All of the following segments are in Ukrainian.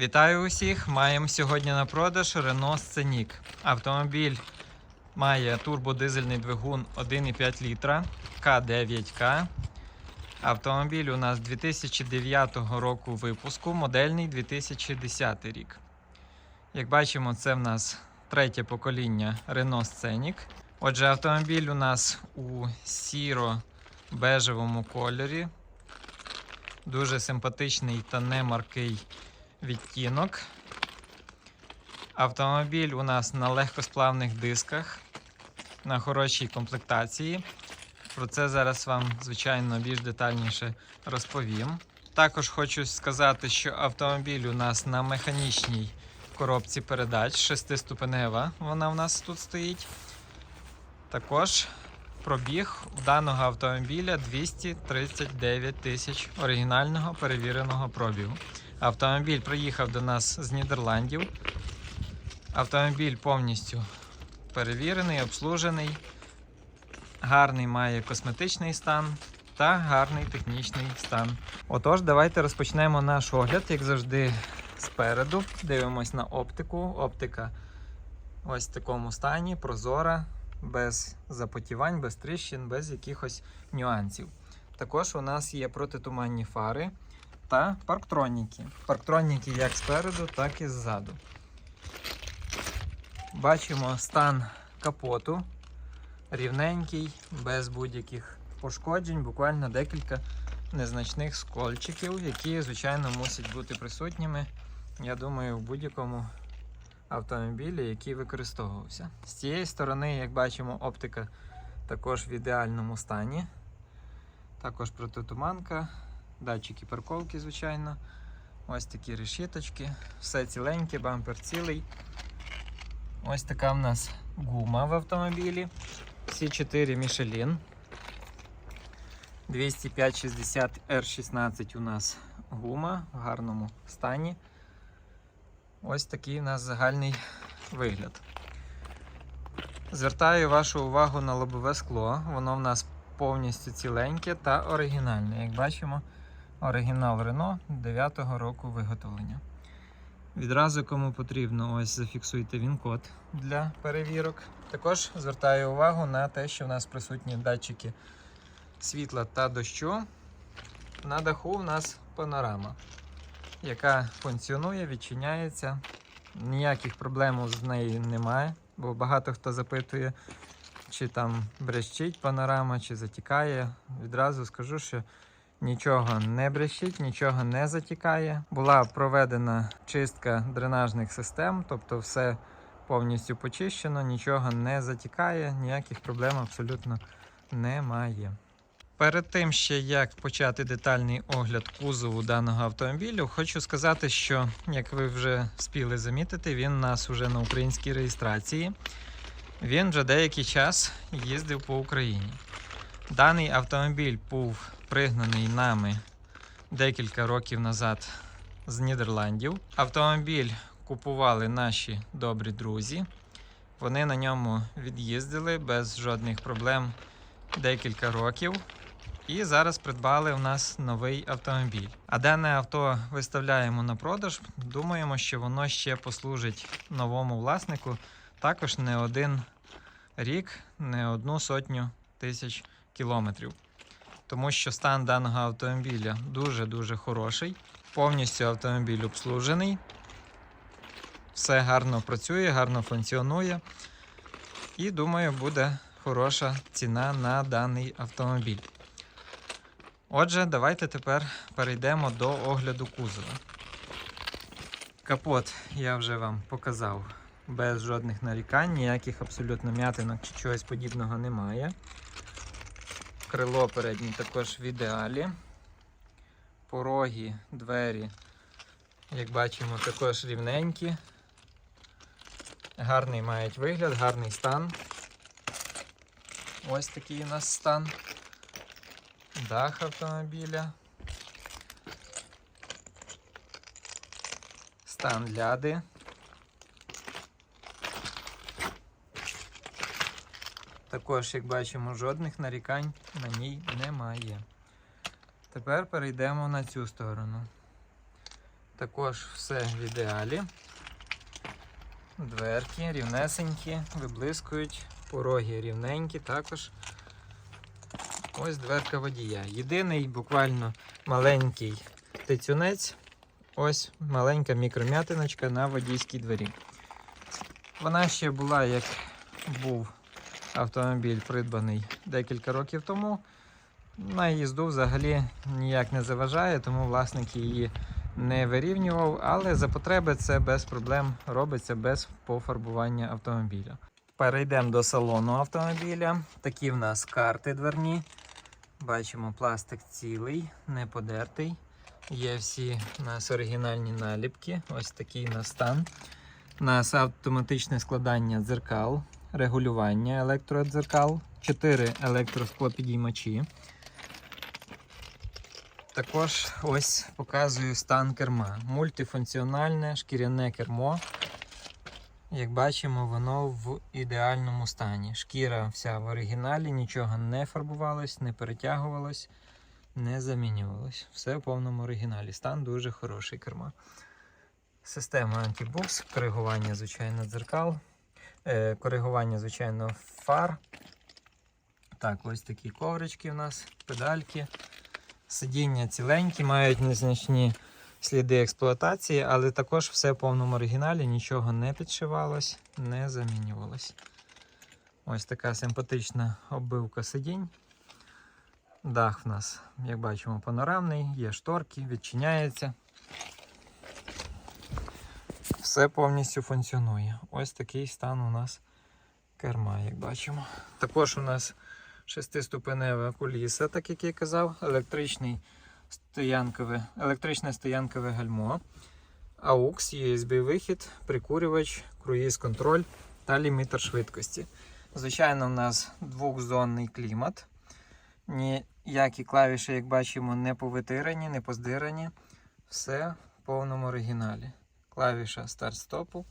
Вітаю усіх! Маємо сьогодні на продаж Renault Scenic. Автомобіль має турбодизельний двигун 1,5 літра К9К. Автомобіль у нас 2009 року випуску, модельний 2010 рік. Як бачимо, це в нас третє покоління Renault Scenic. Отже, автомобіль у нас у сіро-бежевому кольорі. Дуже симпатичний та немаркий відтінок. Автомобіль у нас на легкосплавних дисках, на хорошій комплектації. Про це зараз вам, звичайно, більш детальніше розповім. Також хочу сказати, що автомобіль у нас на механічній коробці передач, шестиступенева. Вона в нас тут стоїть. Також пробіг у даного автомобіля 239 тисяч оригінального перевіреного пробігу. Автомобіль приїхав до нас з Нідерландів. Автомобіль повністю перевірений, обслужений, гарний має косметичний стан та гарний технічний стан. Отож, давайте розпочнемо наш огляд, як завжди, спереду. Дивимось на оптику. Оптика ось в такому стані, прозора, без запотівань, без тріщин, без якихось нюансів. Також у нас є протитуманні фари та парктроніки. Парктроніки як спереду, так і ззаду. Бачимо стан капоту рівненький, без будь-яких пошкоджень, буквально декілька незначних скольчиків, які, звичайно, мусять бути присутніми, я думаю, в будь-якому автомобілі, який використовувався. З цієї сторони, як бачимо, оптика також в ідеальному стані. Також протитуманка, датчики парковки, звичайно. Ось такі решіточки, все ціленьке, бампер цілий. Ось така в нас гума в автомобілі. Всі 4 Michelin. 205-60 R16 у нас гума в гарному стані. Ось такий у нас загальний вигляд. Звертаю вашу увагу на лобове скло. Воно в нас повністю ціленьке та оригінальне. Як бачимо, оригінал Renault 9-го року виготовлення. Відразу, кому потрібно, ось зафіксуйте він-код для перевірок. Також звертаю увагу на те, що в нас присутні датчики світла та дощу. На даху в нас панорама, яка функціонує, відчиняється. Ніяких проблем з нею немає, бо багато хто запитує, чи там брещить панорама, чи затікає. Відразу скажу, що Нічого не брещить, нічого не затікає. Була проведена чистка дренажних систем, тобто все повністю почищено, нічого не затікає, ніяких проблем абсолютно немає. Перед тим ще як почати детальний огляд кузову даного автомобілю, хочу сказати, що, як ви вже спіли замітити, він у нас вже на українській реєстрації. Він вже деякий час їздив по Україні. Даний автомобіль був пригнаний нами декілька років назад з Нідерландів. Автомобіль купували наші добрі друзі. Вони на ньому від'їздили без жодних проблем декілька років. І зараз придбали у нас новий автомобіль. А дане авто виставляємо на продаж. Думаємо, що воно ще послужить новому власнику також не один рік, не одну сотню тисяч кілометрів. Тому що стан даного автомобіля дуже-дуже хороший. Повністю автомобіль обслужений. Все гарно працює, гарно функціонує. І думаю, буде хороша ціна на даний автомобіль. Отже, давайте тепер перейдемо до огляду кузова. Капот я вже вам показав без жодних нарікань, ніяких абсолютно м'ятинок чи чогось подібного немає. Крило переднє також в ідеалі. Пороги, двері, як бачимо, також рівненькі. Гарний мають вигляд, гарний стан. Ось такий у нас стан. Дах автомобіля. Стан ляди. Також, як бачимо, жодних нарікань на ній немає. Тепер перейдемо на цю сторону. Також все в ідеалі. Дверки рівнесенькі, виблискують, пороги рівненькі також. Ось дверка водія. Єдиний буквально маленький тицюнець. Ось маленька мікром'ятиночка на водійській двері. Вона ще була, як був автомобіль придбаний декілька років тому. На їзду взагалі ніяк не заважає, тому власник її не вирівнював, але за потреби це без проблем робиться без пофарбування автомобіля. Перейдемо до салону автомобіля. Такі в нас карти дверні. Бачимо, пластик цілий, не подертий. Є всі у нас оригінальні наліпки. Ось такий у нас стан. У нас автоматичне складання дзеркал, регулювання електродзеркал, 4 електросклопідіймачі. Також ось показую стан керма. Мультифункціональне шкіряне кермо. Як бачимо, воно в ідеальному стані. Шкіра вся в оригіналі, нічого не фарбувалось, не перетягувалось, не замінювалось. Все в повному оригіналі. Стан дуже хороший керма. Система антибукс, коригування, звичайно, дзеркал, е, коригування, звичайно, фар. Так, ось такі коврички у нас, педальки. Сидіння ціленькі, мають незначні сліди експлуатації, але також все в повному оригіналі, нічого не підшивалось, не замінювалось. Ось така симпатична оббивка сидінь. Дах в нас, як бачимо, панорамний, є шторки, відчиняється. Все повністю функціонує. Ось такий стан у нас керма, як бачимо. Також у нас шестиступенева куліса, так як я казав, електричний стоянкове, електричне стоянкове гальмо, AUX, USB вихід, прикурювач, круїз-контроль та лімітер швидкості. Звичайно, у нас двохзонний клімат. Ніякі клавіші, як бачимо, не повитирані, не поздирані. Все в повному оригіналі. Клавіша старт-стопу.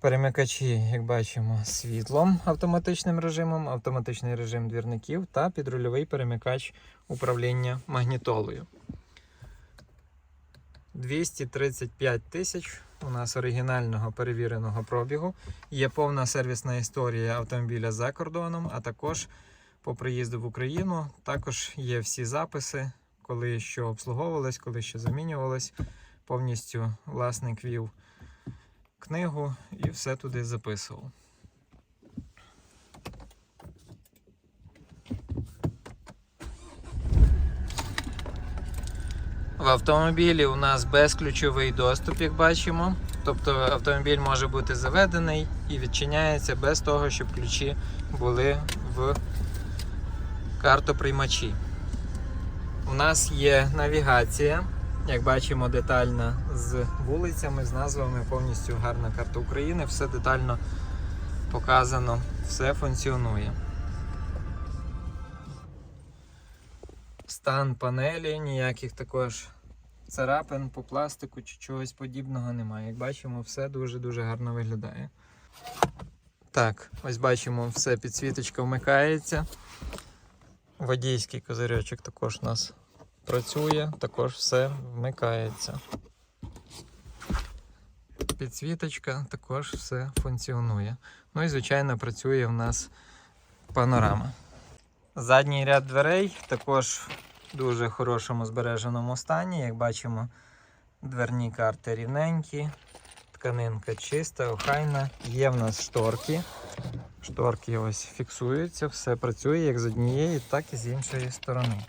Перемикачі, як бачимо, світлом автоматичним режимом, автоматичний режим двірників та підрульовий перемикач управління магнітолою. 235 тисяч у нас оригінального перевіреного пробігу. Є повна сервісна історія автомобіля за кордоном, а також по приїзду в Україну. Також є всі записи, коли що обслуговувалось, коли що замінювалось. Повністю власник вів книгу і все туди записував. В автомобілі у нас безключовий доступ, як бачимо. Тобто автомобіль може бути заведений і відчиняється без того, щоб ключі були в картоприймачі. У нас є навігація. Як бачимо, детальна з вулицями, з назвами, повністю гарна карта України, все детально показано, все функціонує. Стан панелі, ніяких також царапин по пластику чи чогось подібного немає. Як бачимо, все дуже-дуже гарно виглядає. Так, ось бачимо, все підсвіточка вмикається. Водійський козирьочок також у нас працює, також все вмикається. Підсвіточка, також все функціонує. Ну і, звичайно, працює в нас панорама. Задній ряд дверей також дуже хорошому збереженому стані. Як бачимо, дверні карти рівненькі, тканинка чиста, охайна. Є в нас шторки. Шторки ось фіксуються, все працює як з однієї, так і з іншої сторони.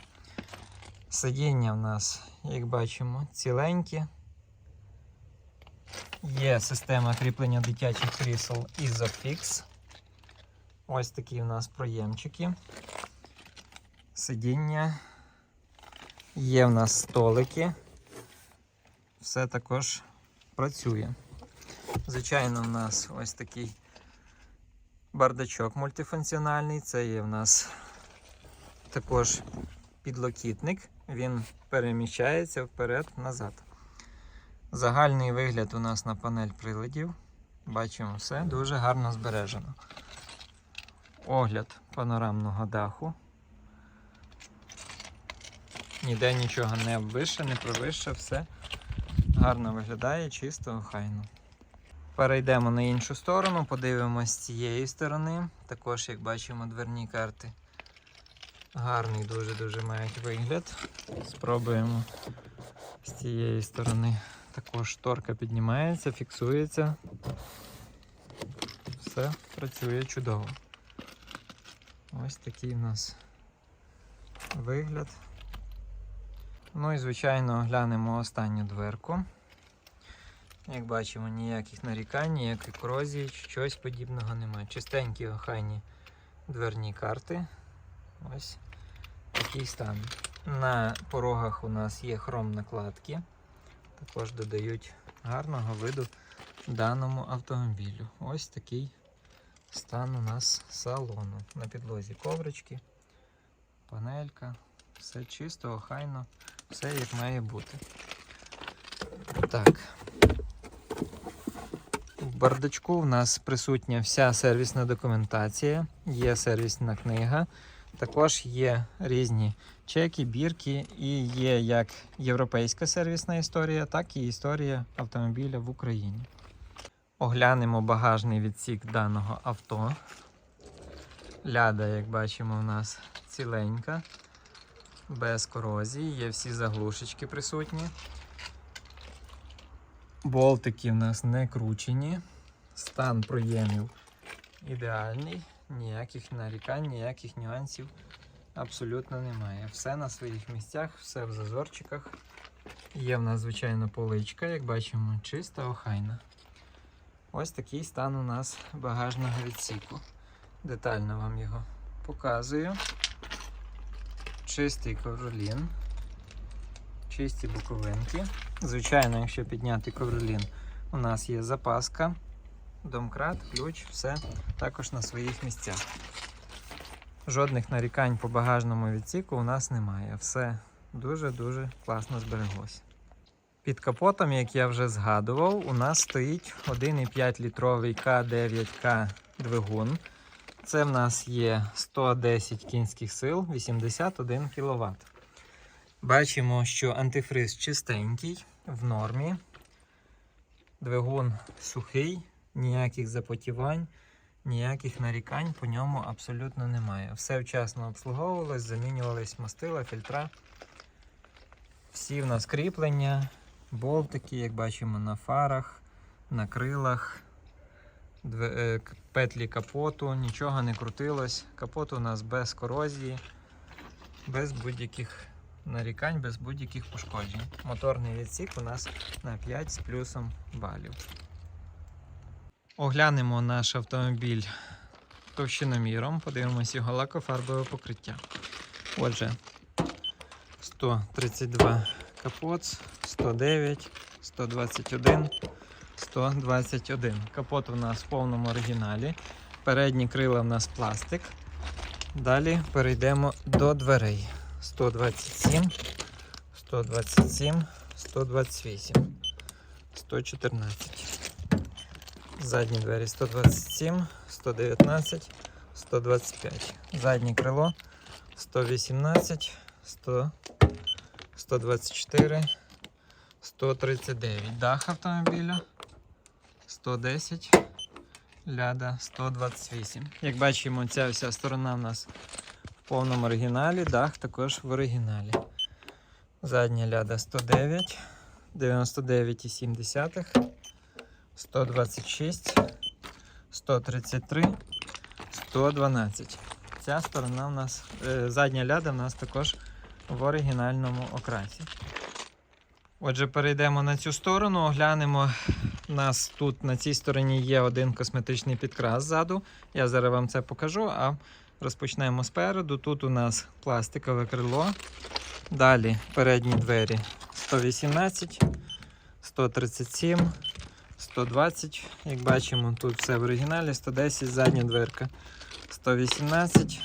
Сидіння в нас, як бачимо, ціленькі. Є система кріплення дитячих крісел Isofix. Ось такі в нас проємчики. Сидіння. Є в нас столики. Все також працює. Звичайно, в нас ось такий бардачок мультифункціональний. Це є в нас також підлокітник, він переміщається вперед-назад. Загальний вигляд у нас на панель приладів. Бачимо все дуже гарно збережено. Огляд панорамного даху. Ніде нічого не обвище, не провище, все гарно виглядає, чисто, охайно. Перейдемо на іншу сторону, подивимось з цієї сторони. Також, як бачимо, дверні карти гарний дуже-дуже мають вигляд. Спробуємо з цієї сторони. Також шторка піднімається, фіксується. Все працює чудово. Ось такий в нас вигляд. Ну і, звичайно, глянемо останню дверку. Як бачимо, ніяких нарікань, ніякої корозії, щось подібного немає. Чистенькі охайні дверні карти. Ось такий стан. На порогах у нас є хром накладки. Також додають гарного виду даному автомобілю. Ось такий стан у нас салону. На підлозі коврички, панелька, все чисто, охайно, все як має бути. Так. В бардачку в нас присутня вся сервісна документація, є сервісна книга. Також є різні чеки, бірки, і є як європейська сервісна історія, так і історія автомобіля в Україні. Оглянемо багажний відсік даного авто. Ляда, як бачимо, у нас ціленька, без корозії, є всі заглушечки присутні. Болтики в нас не кручені, стан проємів ідеальний, ніяких нарікань, ніяких нюансів абсолютно немає. Все на своїх місцях, все в зазорчиках. Є в нас, звичайно, поличка, як бачимо, чиста, охайна. Ось такий стан у нас багажного відсіку. Детально вам його показую. Чистий ковролін, чисті боковинки. Звичайно, якщо підняти ковролін, у нас є запаска, домкрат, ключ, все також на своїх місцях. Жодних нарікань по багажному відсіку у нас немає. Все дуже-дуже класно збереглося. Під капотом, як я вже згадував, у нас стоїть 1,5 літровий К9К двигун. Це в нас є 110 кінських сил, 81 кВт. Бачимо, що антифриз чистенький, в нормі. Двигун сухий, ніяких запотівань, ніяких нарікань по ньому абсолютно немає. Все вчасно обслуговувалось, замінювались мастила, фільтра. Всі в нас кріплення, болтики, як бачимо, на фарах, на крилах, петлі капоту, нічого не крутилось. Капот у нас без корозії, без будь-яких нарікань, без будь-яких пошкоджень. Моторний відсік у нас на 5 з плюсом балів. Оглянемо наш автомобіль товщиноміром, подивимося його лакофарбове покриття. Отже, 132 капот, 109, 121, 121. Капот у нас в повному оригіналі. Передні крила у нас пластик. Далі перейдемо до дверей. 127, 127, 128, 114. Задні двері 127, 119, 125. Заднє крило 118, 100, 124, 139. Дах автомобіля 110, ляда 128. Як бачимо, ця вся сторона в нас в повному оригіналі, дах також в оригіналі. Задня ляда 109, 99,7. 126, 133, 112. Ця сторона в нас, е, задня ляда в нас також в оригінальному окрасі. Отже, перейдемо на цю сторону, оглянемо. У нас тут на цій стороні є один косметичний підкрас ззаду. Я зараз вам це покажу, а розпочнемо спереду. Тут у нас пластикове крило. Далі передні двері 118, 137. 120, як бачимо, тут все в оригіналі, 110 задня дверка, 118,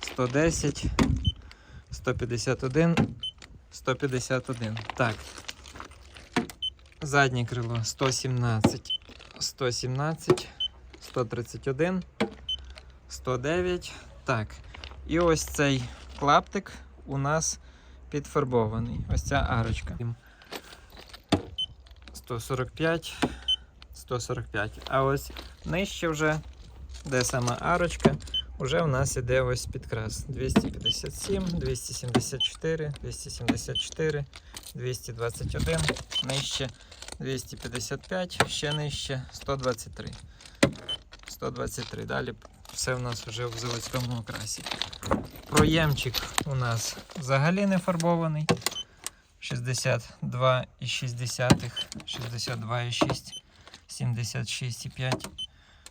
110, 151, 151. Так. Заднє крило 117, 117, 131, 109. Так. І ось цей клаптик у нас підфарбований. Ось ця арочка. 145, 145. А ось нижче вже, де сама арочка, вже в нас іде ось підкрас. 257, 274, 274, 221, нижче 255, ще нижче 123. 123. Далі все в нас вже в заводському окрасі. Проємчик у нас взагалі не фарбований. 62,6, 62,6, 76,5,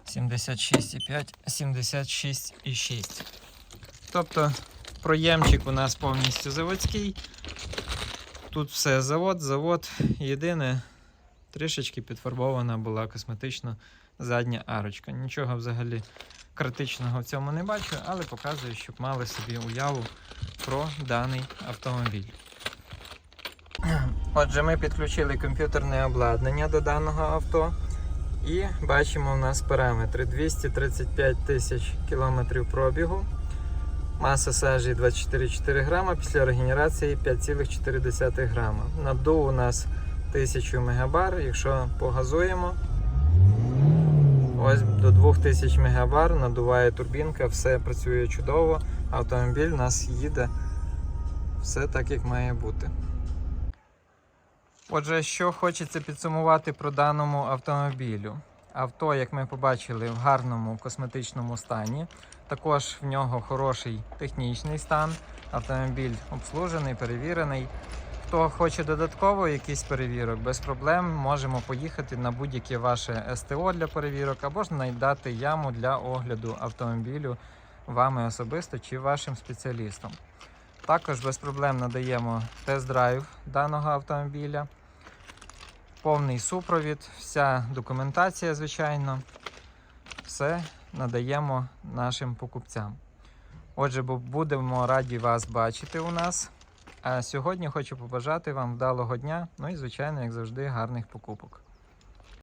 76,5, 76,6. Тобто проємчик у нас повністю заводський. Тут все завод, завод. Єдине, трішечки підфарбована була косметично задня арочка. Нічого взагалі критичного в цьому не бачу, але показую, щоб мали собі уяву про даний автомобіль. Отже, ми підключили комп'ютерне обладнання до даного авто. І бачимо у нас параметри 235 тисяч кілометрів пробігу, маса сажі 24,4 грама, після регенерації 5,4 грама. Наддув у нас 1000 мегабар, якщо погазуємо, ось до 2000 мегабар надуває турбінка, все працює чудово, автомобіль у нас їде все так, як має бути. Отже, що хочеться підсумувати про даному автомобілю. Авто, як ми побачили, в гарному косметичному стані. Також в нього хороший технічний стан. Автомобіль обслужений, перевірений. Хто хоче додатково якийсь перевірок, без проблем можемо поїхати на будь-яке ваше СТО для перевірок або ж надати яму для огляду автомобілю вами особисто чи вашим спеціалістам. Також без проблем надаємо тест-драйв даного автомобіля, повний супровід, вся документація, звичайно, все надаємо нашим покупцям. Отже, будемо раді вас бачити у нас. А сьогодні хочу побажати вам вдалого дня, ну і, звичайно, як завжди, гарних покупок.